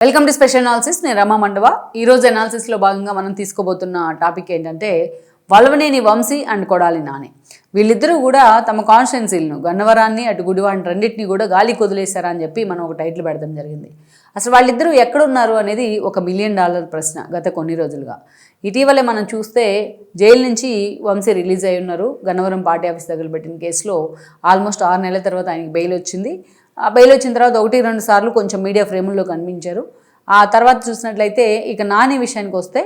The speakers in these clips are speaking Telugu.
వెల్కమ్ టు స్పెషల్ అనాలిసిస్ నేను రమా మండవ. ఈరోజు అనాలిసిస్లో భాగంగా మనం తీసుకోబోతున్న టాపిక్ ఏంటంటే వలవనేని వంశీ అండ్ కొడాలి నాని. వీళ్ళిద్దరూ కూడా తమ కాన్స్టిట్యున్సీలను గన్నవరాన్ని అటు గుడివాడిని రెండింటిని కూడా గాలి కుదిలేశారని చెప్పి మనం ఒక టైటిల్ పెడతాం జరిగింది. అసలు వాళ్ళిద్దరూ ఎక్కడున్నారు అనేది ఒక మిలియన్ డాలర్ ప్రశ్న గత కొన్ని రోజులుగా. ఇటీవలే మనం చూస్తే జైలు నుంచి వంశీ రిలీజ్ అయి ఉన్నారు. గన్నవరం పార్టీ ఆఫీస్ దగ్గర పెట్టిన కేసులో ఆల్మోస్ట్ ఆరు నెలల తర్వాత ఆయనకి బెయిల్ వచ్చింది. బెయిల్ వచ్చిన తర్వాత ఒకటి రెండు సార్లు కొంచెం మీడియా ఫ్రేముల్లో కనిపించారు. ఆ తర్వాత చూసినట్లయితే ఇక నాని విషయానికి వస్తే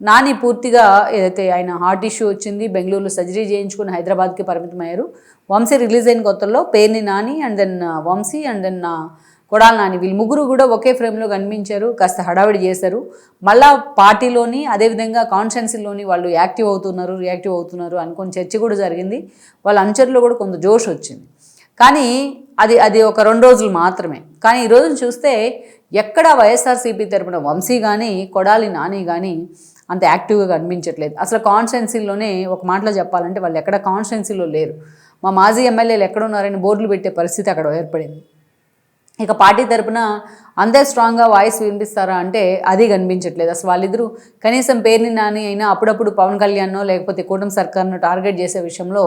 నాని పూర్తిగా ఏదైతే ఆయన హార్ట్ ఇష్యూ వచ్చింది బెంగళూరులో సర్జరీ చేయించుకుని హైదరాబాద్కి పరిమితమయ్యారు. వంశీ రిలీజ్ అయిన కొత్తల్లో Perni Nani and then Vamsi and then Kodali Nani. వీళ్ళు ముగ్గురు కూడా ఒకే ఫ్రేమ్లో కనిపించారు కాస్త హడావిడి చేశారు. మళ్ళా పార్టీలోని అదేవిధంగా కాన్స్టెన్సీలోని వాళ్ళు యాక్టివ్ అవుతున్నారు రియాక్టివ్ అవుతున్నారు అనుకుని చర్చ కూడా జరిగింది. వాళ్ళ అనుచరులో కూడా కొంత జోష్ వచ్చింది. కానీ అది అది ఒక రెండు రోజులు మాత్రమే. కానీ ఈ రోజున చూస్తే ఎక్కడ వైఎస్ఆర్సీపీ తరపున వంశీ కానీ కొడాలి నాని కానీ అంత యాక్టివ్గా కనిపించట్లేదు. అసలు కాన్స్టిట్యున్సీలోనే ఒక మాటలో చెప్పాలంటే వాళ్ళు ఎక్కడ కాన్స్టిట్యున్సీలో లేరు. మా మాజీ ఎమ్మెల్యేలు ఎక్కడ ఉన్నారని బోర్డులు పెట్టే పరిస్థితి అక్కడ ఏర్పడింది. ఇక పార్టీ తరపున అంతే స్ట్రాంగ్గా వాయిస్ వినిపిస్తారా అంటే అది కనిపించట్లేదు. అసలు వాళ్ళిద్దరూ కనీసం పేరుని నాని అయినా అప్పుడప్పుడు పవన్ కళ్యాణ్నో లేకపోతే కూటమి సర్కార్ను టార్గెట్ చేసే విషయంలో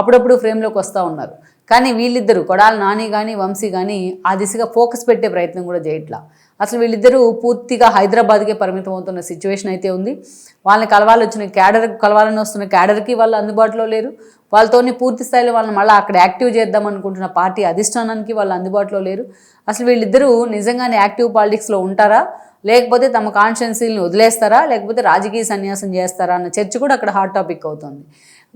అప్పుడప్పుడు ఫ్రేమ్లోకి వస్తూ ఉన్నారు. కానీ వీళ్ళిద్దరూ కొడాలి నాని కానీ వంశీ కానీ ఆ దిశగా ఫోకస్ పెట్టే ప్రయత్నం కూడా చేయట్లా. అసలు వీళ్ళిద్దరూ పూర్తిగా హైదరాబాద్కే పరిమితం అవుతున్న సిచ్యువేషన్ అయితే ఉంది. వాళ్ళని కలవాలి వచ్చిన క్యాడర్ కలవాలని వస్తున్న క్యాడర్కి వాళ్ళు అందుబాటులో లేరు. వాళ్ళతోని పూర్తి స్థాయిలో వాళ్ళని మళ్ళీ అక్కడ యాక్టివ్ చేద్దాం అనుకుంటున్న పార్టీ అధిష్టానానికి వాళ్ళు అందుబాటులో లేరు. అసలు వీళ్ళిద్దరూ నిజంగానే యాక్టివ్ పాలిటిక్స్లో ఉంటారా? లేకపోతే తమ కాన్స్టిట్యున్సీలను వదిలేస్తారా? లేకపోతే రాజకీయ సన్యాసం చేస్తారా? అన్న చర్చ కూడా అక్కడ హాట్ టాపిక్ అవుతుంది.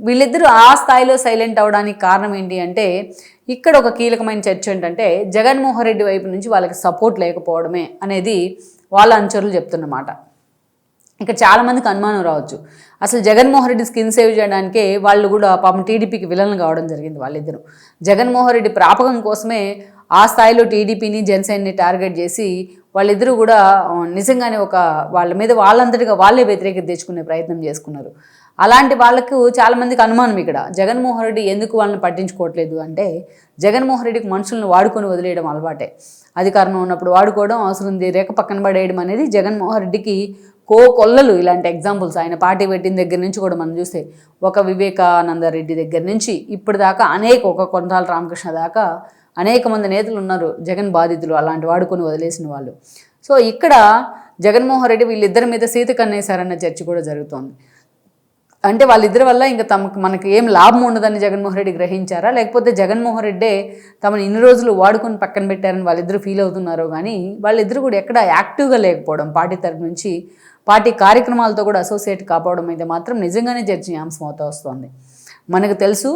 వీళ్ళిద్దరూ ఆ స్థాయిలో సైలెంట్ అవడానికి కారణం ఏంటి అంటే ఇక్కడ ఒక కీలకమైన చర్చ ఏంటంటే జగన్మోహన్ రెడ్డి వైపు నుంచి వాళ్ళకి సపోర్ట్ లేకపోవడమే అనేది వాళ్ళ అనుచరులు చెప్తున్నమాట. ఇక్కడ చాలామందికి అనుమానం రావచ్చు. అసలు జగన్మోహన్ రెడ్డి స్కిన్ సేవ్ చేయడానికే వాళ్ళు కూడా పాపం టీడీపీకి విలన్లు కావడం జరిగింది వాళ్ళిద్దరూ. జగన్మోహన్ రెడ్డి ప్రాపకం కోసమే ఆ స్థాయిలో టీడీపీని జనసేనని టార్గెట్ చేసి వాళ్ళిద్దరూ కూడా నిజంగానే ఒక వాళ్ళ మీద వాళ్ళంతటిగా వాళ్ళే వ్యతిరేకత తెచ్చుకునే ప్రయత్నం చేసుకున్నారు. అలాంటి వాళ్ళకు చాలామందికి అనుమానం ఇక్కడ. జగన్మోహన్ రెడ్డి ఎందుకు వాళ్ళని పట్టించుకోవట్లేదు అంటే జగన్మోహన్ రెడ్డికి మనుషులను వాడుకొని వదిలేయడం అలవాటే. అధికారంలో ఉన్నప్పుడు వాడుకోవడం అవసరం ఉంది. రేఖ పక్కన పడేయడం అనేది జగన్మోహన్ రెడ్డికి కో కొల్లలు ఇలాంటి ఎగ్జాంపుల్స్ ఆయన పార్టీ పెట్టిన దగ్గర నుంచి కూడా మనం చూస్తే ఒక వివేకానంద రెడ్డి దగ్గర నుంచి ఇప్పటిదాకా అనేక ఒక కొంతాల రామకృష్ణ దాకా అనేక మంది నేతలు ఉన్నారు జగన్ బాధితులు అలాంటి వాడుకొని వదిలేసిన వాళ్ళు. సో ఇక్కడ జగన్మోహన్ రెడ్డి వీళ్ళిద్దరి మీద సీత కన్నేశారన్న చర్చ కూడా జరుగుతోంది. అంటే వాళ్ళిద్దరి వల్ల ఇంకా తమకు మనకి ఏం లాభం ఉండదని జగన్మోహన్ రెడ్డి గ్రహించారా? లేకపోతే జగన్మోహన్ రెడ్డే తమను ఇన్ని రోజులు వాడుకొని పక్కన పెట్టారని వాళ్ళిద్దరూ ఫీల్ అవుతున్నారో కానీ వాళ్ళిద్దరూ కూడా ఎక్కడ యాక్టివ్గా లేకపోవడం పార్టీ తరపు నుంచి పార్టీ కార్యక్రమాలతో కూడా అసోసియేట్ కాపాడడం అయితే మాత్రం నిజంగానే చర్చనీయాంశం అవుతూ వస్తుంది. మనకు తెలుసు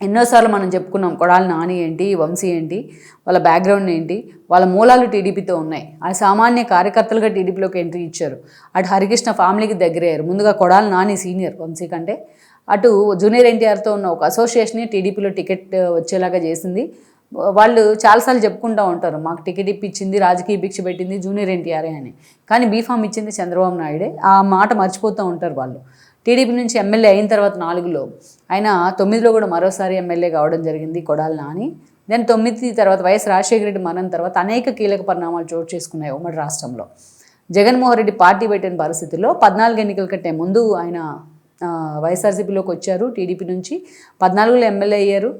ఎన్నోసార్లు మనం చెప్పుకున్నాం కొడాలి నాని ఏంటి వంశీ ఏంటి వాళ్ళ బ్యాక్గ్రౌండ్ ఏంటి వాళ్ళ మూలాలు టీడీపీతో ఉన్నాయి. ఆ సామాన్య కార్యకర్తలుగా టీడీపీలోకి ఎంట్రీ ఇచ్చారు. అటు హరికృష్ణ ఫ్యామిలీకి దగ్గరయ్యారు. ముందుగా కొడాలి నాని సీనియర్ వంశీ కంటే. అటు జూనియర్ ఎన్టీఆర్తో ఉన్న ఒక అసోసియేషన్ని టీడీపీలో టికెట్ వచ్చేలాగా చేసింది. వాళ్ళు చాలాసార్లు చెప్పుకుంటూ ఉంటారు మాకు టికెట్ ఇప్పించింది రాజకీయ భిక్ష పెట్టింది జూనియర్ ఎన్టీఆర్ఏ అని. కానీ బీఫామ్ ఇచ్చింది చంద్రబాబు నాయుడే. ఆ మాట మర్చిపోతూ ఉంటారు వాళ్ళు. టీడీపీ నుంచి ఎమ్మెల్యే అయిన తర్వాత నాలుగులో. ఆయన తొమ్మిదిలో కూడా మరోసారి ఎమ్మెల్యే కావడం జరిగింది కొడాలి నాని. దెన్ తొమ్మిది తర్వాత వైఎస్ రాజశేఖర రెడ్డి మరణం తర్వాత అనేక కీలక పరిణామాలు చోటు చేసుకున్నాయి ఉమ్మడి రాష్ట్రంలో. జగన్మోహన్ రెడ్డి పార్టీ పెట్టిన పరిస్థితుల్లో పద్నాలుగు ఎన్నికల కంటే ముందు ఆయన వైఎస్ఆర్సీపీలోకి వచ్చారు టీడీపీ నుంచి. పద్నాలుగులో ఎమ్మెల్యే అయ్యారు.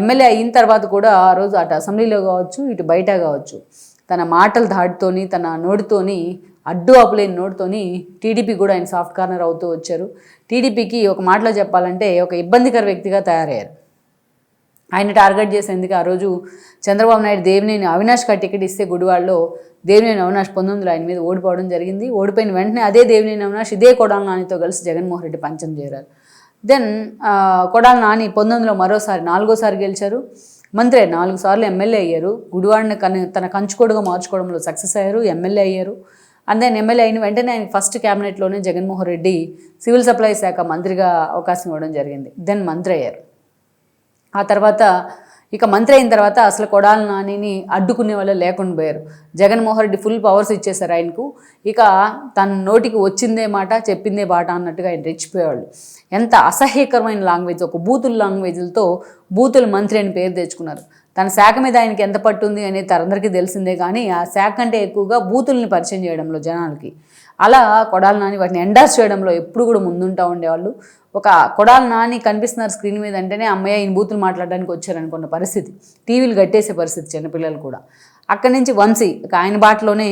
ఎమ్మెల్యే అయిన తర్వాత కూడా ఆ రోజు అటు అసెంబ్లీలో కావచ్చు ఇటు బయట కావచ్చు తన మాటల దాటితోని తన నోటితోని అడ్డు అప్పులేని నోటుతోని టీడీపీ కూడా ఆయన సాఫ్ట్ కార్నర్ అవుతూ వచ్చారు. టీడీపీకి ఒక మాటలో చెప్పాలంటే ఒక ఇబ్బందికర వ్యక్తిగా తయారయ్యారు. ఆయన టార్గెట్ చేసేందుకు ఆ రోజు చంద్రబాబు నాయుడు దేవినేని అవినాష్కి టికెట్ ఇస్తే గుడివాడలో దేవినేని అవినాష్ పంతొమ్మిదిలో ఆయన మీద ఓడిపోవడం జరిగింది. ఓడిపోయిన వెంటనే అదే దేవినేని అవినాష్ ఇదే కొడాల నానితో కలిసి జగన్మోహన్ రెడ్డి పంచం చేరారు. దెన్ కొడాల నాని పంతొమ్మిదిలో మరోసారి నాలుగోసారి గెలిచారు. మంత్రి నాలుగు సార్లు ఎమ్మెల్యే అయ్యారు. గుడివాడిని కన్ తన కంచుకోడుగా మార్చుకోవడంలో సక్సెస్ అయ్యారు. ఎమ్మెల్యే అయ్యారు. అండ్ దెన్ ఎమ్మెల్యే అయిన వెంటనే ఆయన ఫస్ట్ క్యాబినెట్లోనే జగన్మోహన్ రెడ్డి సివిల్ సప్లై శాఖ మంత్రిగా అవకాశం ఇవ్వడం జరిగింది. దెన్ మంత్రి అయ్యారు. ఆ తర్వాత ఇక మంత్రి అయిన తర్వాత అసలు కొడాల నానిని అడ్డుకునే వాళ్ళు లేకుండా పోయారు. జగన్మోహన్ రెడ్డి ఫుల్ పవర్స్ ఇచ్చేశారు ఆయనకు. ఇక తన నోటికి వచ్చిందే మాట చెప్పిందే బాట అన్నట్టుగా ఆయన రెచ్చిపోయేవాళ్ళు. ఎంత అసహ్యకరమైన లాంగ్వేజ్ ఒక బూతుల లాంగ్వేజ్లతో బూతుల మంత్రి అని పేరు తెచ్చుకున్నారు. తన శాఖ మీద ఆయనకి ఎంత పట్టుంది అనేది అందరికీ తెలిసిందే కానీ ఆ శాఖ కంటే ఎక్కువగా బూతుల్ని పరిచయం చేయడంలో జనాలకి. అలా కొడాలి నాని వాటిని ఎండార్స్ చేయడంలో ఎప్పుడు కూడా ముందుంటూ ఉండేవాళ్ళు. ఒక కొడాలి నాని కనిపిస్తున్నారు స్క్రీన్ మీద అంటేనే అమ్మయ్య ఈయన బూతులు మాట్లాడడానికి వచ్చారనుకున్న పరిస్థితి. టీవీలు కట్టేసే పరిస్థితి చిన్నపిల్లలు కూడా. అక్కడి నుంచి వంశీ ఇక ఆయన బాటలోనే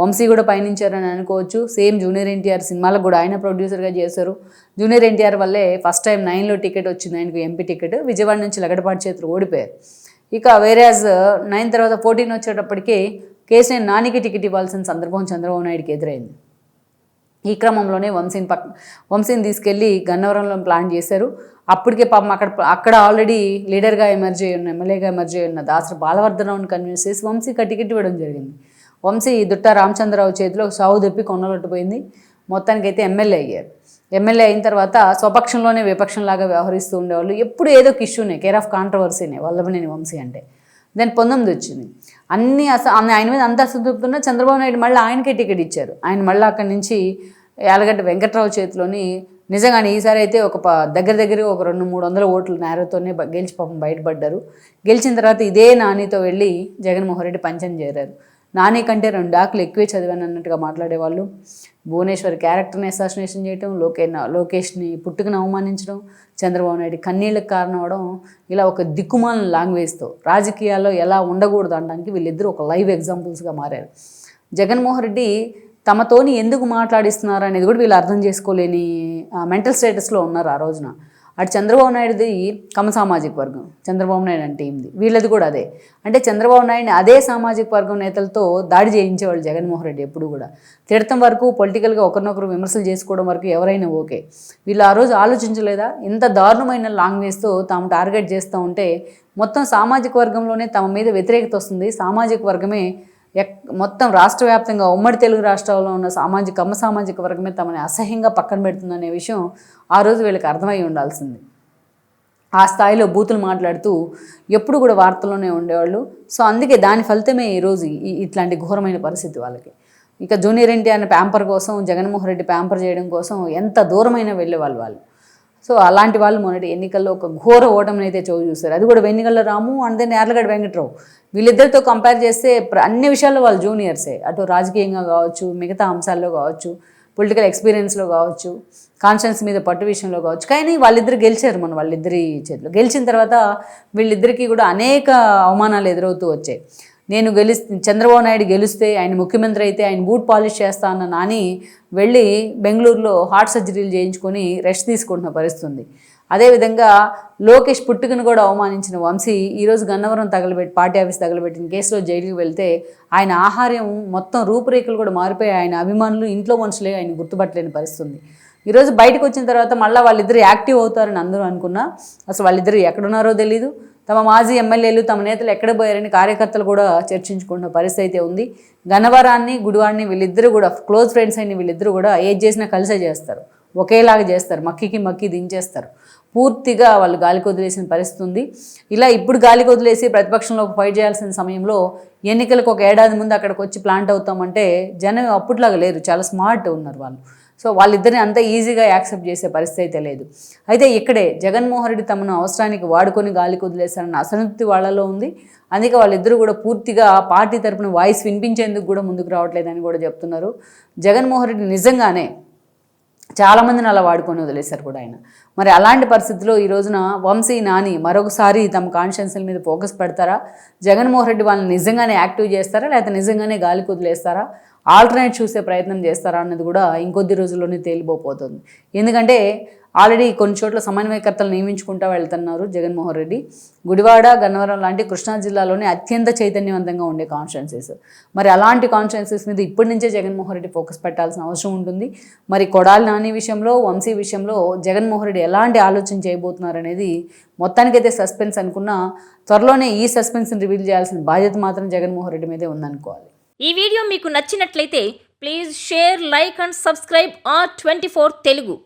వంశీ కూడా పయనించారని అనుకోవచ్చు. సేమ్ జూనియర్ ఎన్టీఆర్ సినిమాలకు కూడా ఆయన ప్రొడ్యూసర్గా చేశారు. జూనియర్ ఎన్టీఆర్ వల్లే ఫస్ట్ టైం నైన్లో టికెట్ వచ్చింది ఆయనకు ఎంపీ టికెట్. విజయవాడ నుంచి లగడపాటి చేతులు ఓడిపోయారు. ఇక వేరేజ్ నైన్ తర్వాత ఫోర్టీన్ వచ్చేటప్పటికి కేసీఆర్ నానికి టికెట్ ఇవ్వాల్సిన సందర్భం చంద్రబాబు నాయుడుకి ఎదురైంది. ఈ క్రమంలోనే వంశీని పక్క వంశీని తీసుకెళ్ళి గన్నవరంలో ప్లాన్ చేశారు. అప్పటికే పాపం అక్కడ అక్కడ ఆల్రెడీ లీడర్గా ఎమర్జ్ అయ్యి ఉన్న ఎమ్మెల్యేగా ఎమర్జ్ అయ్యి ఉన్న దాసరి బాలవర్ధనరావుని కన్విన్స్ చేసి వంశీకి టికెట్ ఇవ్వడం జరిగింది. వంశీ దుట్ట రామచంద్రరావు చేతిలో సావు దొప్పి కొన్నలొట్టుపోయింది మొత్తానికి అయితే ఎమ్మెల్యే అయ్యారు. ఎమ్మెల్యే అయిన తర్వాత స్వపక్షంలోనే విపక్షంలాగా వ్యవహరిస్తూ ఉండేవాళ్ళు. ఎప్పుడు ఏదో ఒక ఇష్యూనే కేర్ ఆఫ్ కాంట్రవర్సీనే వల్లభనేని వంశీ అంటే. దాని పంతొమ్మిది వచ్చింది అన్ని అస ఆయన మీద అంత అసంతృప్తున్నా చంద్రబాబు నాయుడు మళ్ళీ ఆయనకే టికెట్ ఇచ్చారు. ఆయన మళ్ళీ అక్కడి నుంచి యాలగడ్డ వెంకట్రావు చేతిలోని నిజంగానే ఈసారి అయితే ఒక ప దగ్గర దగ్గర ఒక రెండు మూడు వందల ఓట్లు నేరతోనే గెలిచి పాపం బయటపడ్డారు. గెలిచిన తర్వాత ఇదే నానితో వెళ్ళి జగన్మోహన్ రెడ్డి పంచం చేరారు. నాని కంటే రెండు ఆకులు ఎక్కువే చదివాను అన్నట్టుగా మాట్లాడేవాళ్ళు. భువనేశ్వర్ క్యారెక్టర్ని అసాసినేషన్ చేయటం లోకే లోకేష్ని పుట్టుకుని అవమానించడం చంద్రబాబు నాయుడు కన్నీళ్ళకి కారణం అవడం ఇలా ఒక దిక్కుమాల లాంగ్వేజ్తో రాజకీయాల్లో ఎలా ఉండకూడదు అనడానికి వీళ్ళిద్దరూ ఒక లైవ్ ఎగ్జాంపుల్స్గా మారారు. జగన్మోహన్ రెడ్డి తమతోని ఎందుకు మాట్లాడిస్తున్నారు అనేది కూడా వీళ్ళు అర్థం చేసుకోలేని మెంటల్ స్టేటస్లో ఉన్నారు ఆ రోజున. అటు చంద్రబాబు నాయుడుది కమ సామాజిక వర్గం చంద్రబాబు నాయుడు అంటే ఏంది? వీళ్ళది కూడా అదే. అంటే చంద్రబాబు నాయుడిని అదే సామాజిక వర్గం నేతలతో దాడి చేయించేవాళ్ళు జగన్మోహన్ రెడ్డి ఎప్పుడు కూడా. తిడతం వరకు పొలిటికల్గా ఒకరినొకరు విమర్శలు చేసుకోవడం వరకు ఎవరైనా ఓకే. వీళ్ళు ఆ రోజు ఆలోచించలేదా? ఇంత దారుణమైన లాంగ్వేజ్తో తాము టార్గెట్ చేస్తూ ఉంటే మొత్తం సామాజిక వర్గంలోనే తమ మీద వ్యతిరేకత వస్తుంది. సామాజిక వర్గమే ఎక్ మొత్తం రాష్ట్ర వ్యాప్తంగా ఉమ్మడి తెలుగు రాష్ట్రాల్లో ఉన్న సామాజిక అమ్మసామాజిక వర్గమే తమని అసహ్యంగా పక్కన పెడుతుందనే విషయం ఆ రోజు వీళ్ళకి అర్థమై ఉండాల్సింది. ఆ స్థాయిలో బూతులు మాట్లాడుతూ ఎప్పుడు కూడా వార్తల్లోనే ఉండేవాళ్ళు. సో అందుకే దాని ఫలితమే ఈరోజు ఈ- ఇట్లాంటి ఘోరమైన పరిస్థితి వాళ్ళకి. ఇక జూనియర్ ఎన్టీఆర్ని ప్యాంపర్ కోసం జగన్మోహన్ రెడ్డి ప్యాంపర్ చేయడం కోసం ఎంత దూరమైన వెళ్ళేవాళ్ళు వాళ్ళు. సో అలాంటి వాళ్ళు మొన్నటి ఎన్నికల్లో ఒక ఘోర ఓటమిని అయితే చోటు చూస్తారు అది కూడా వెన్నికల్లో రాము అండ్ దెన్ యార్లగడ్డ వెంకట్రావు. వీళ్ళిద్దరితో కంపేర్ చేస్తే ప్ర- అన్ని విషయాల్లో వాళ్ళు జూనియర్సే అటు రాజకీయంగా కావచ్చు మిగతా అంశాల్లో కావచ్చు పొలిటికల్ ఎక్స్పీరియన్స్లో కావచ్చు కాన్షియన్స్ మీద పట్టు విషయంలో కావచ్చు. కానీ వాళ్ళిద్దరు గెలిచారు మన వాళ్ళిద్దరి చేతిలో. గెలిచిన తర్వాత వీళ్ళిద్దరికీ కూడా అనేక అవమానాలు ఎదురవుతూ వచ్చాయి. నేను గెలి చంద్రబాబు నాయుడు గెలిస్తే ఆయన ముఖ్యమంత్రి అయితే ఆయన బూట్ పాలిష్ చేస్తా నాని వెళ్ళి బెంగళూరులో హార్ట్ సర్జరీలు చేయించుకొని రెస్ట్ తీసుకుంటున్న పరిస్థితి ఉంది అదేవిధంగా లోకేష్ పుట్టుకను కూడా అవమానించిన వంశీ ఈరోజు గన్నవరం తగలబెట్టి పార్టీ ఆఫీస్ తగలబెట్టిన కేసులో జైలుకి వెళ్తే ఆయన ఆహార్యం మొత్తం రూపురేఖలు కూడా మారిపోయి ఆయన అభిమానులు ఇంట్లో మనుషులే ఆయన గుర్తుపట్టలేని పరిస్థితి ఉంది ఈరోజు బయటకు వచ్చిన తర్వాత మళ్ళీ వాళ్ళిద్దరు యాక్టివ్ అవుతారని అందరూ అనుకున్నా. అసలు వాళ్ళిద్దరు ఎక్కడున్నారో తెలీదు. తమ మాజీ ఎమ్మెల్యేలు తమ నేతలు ఎక్కడ పోయారని కార్యకర్తలు కూడా చర్చించుకున్న పరిస్థితి అయితే ఉంది. గన్నవరాన్ని గుడివాడిని వీళ్ళిద్దరూ కూడా క్లోజ్ ఫ్రెండ్స్ అయిన వీళ్ళిద్దరూ కూడా ఏది చేసినా కలిసే చేస్తారు. ఒకేలాగా చేస్తారు. మక్కికి మక్కి దించేస్తారు. పూర్తిగా వాళ్ళు గాలికి వదిలేసిన పరిస్థితి ఉంది. ఇలా ఇప్పుడు గాలికి వదిలేసి ప్రతిపక్షంలో ఫైట్ చేయాల్సిన సమయంలో ఎన్నికలకు ఒక ఏడాది ముందు అక్కడికి వచ్చి ప్లాంట్ అవుతామంటే జనం అప్పట్లాగా లేరు. చాలా స్మార్ట్ ఉన్నారు వాళ్ళు. సో వాళ్ళిద్దరిని అంత ఈజీగా యాక్సెప్ట్ చేసే పరిస్థితి అయితే లేదు. అయితే ఇక్కడే జగన్మోహన్ రెడ్డి తమను అవసరానికి వాడుకొని గాలి కుదిలేశారన్న అసంతృప్తి వాళ్ళలో ఉంది. అందుకే వాళ్ళిద్దరూ కూడా పూర్తిగా పార్టీ తరపున వాయిస్ వినిపించేందుకు కూడా ముందుకు రావట్లేదని కూడా చెప్తున్నారు. జగన్మోహన్ రెడ్డి నిజంగానే చాలామందిని అలా వాడుకొని వదిలేశారు కూడా ఆయన. మరి అలాంటి పరిస్థితుల్లో ఈ రోజున వంశీ నాని మరొకసారి తమ కాన్షియన్స్ల మీద ఫోకస్ పెడతారా? జగన్మోహన్ రెడ్డి వాళ్ళని నిజంగానే యాక్టివ్ చేస్తారా? లేకపోతే నిజంగానే గాలి కుదిలేస్తారా? ఆల్టర్నేట్ చూసే ప్రయత్నం చేస్తారా అన్నది కూడా ఇంకొద్ది రోజుల్లోనే తేలిపోతుంది ఎందుకంటే ఆల్రెడీ కొన్ని చోట్ల సమన్వయకర్తలు నియమించుకుంటూ వెళ్తున్నారు జగన్మోహన్ రెడ్డి. గుడివాడ గన్నవరం లాంటి కృష్ణా జిల్లాలోనే అత్యంత చైతన్యవంతంగా ఉండే కాన్స్టిట్యున్సీస్ మరి అలాంటి కాన్స్టిట్యున్సీస్ మీద ఇప్పటి నుంచే జగన్మోహన్ రెడ్డి ఫోకస్ పెట్టాల్సిన అవసరం ఉంటుంది. మరి కొడాలి నాని విషయంలో వంశీ విషయంలో జగన్మోహన్ రెడ్డి ఎలాంటి ఆలోచన చేయబోతున్నారు అనేది మొత్తానికైతే సస్పెన్స్ అనుకున్నా త్వరలోనే ఈ సస్పెన్స్ని రివీల్ చేయాల్సిన బాధ్యత మాత్రం జగన్మోహన్ రెడ్డి మీదే ఉందనుకోవాలి. ఈ వీడియో మీకు నచ్చినట్లయితే please share like and subscribe R twenty Telugu.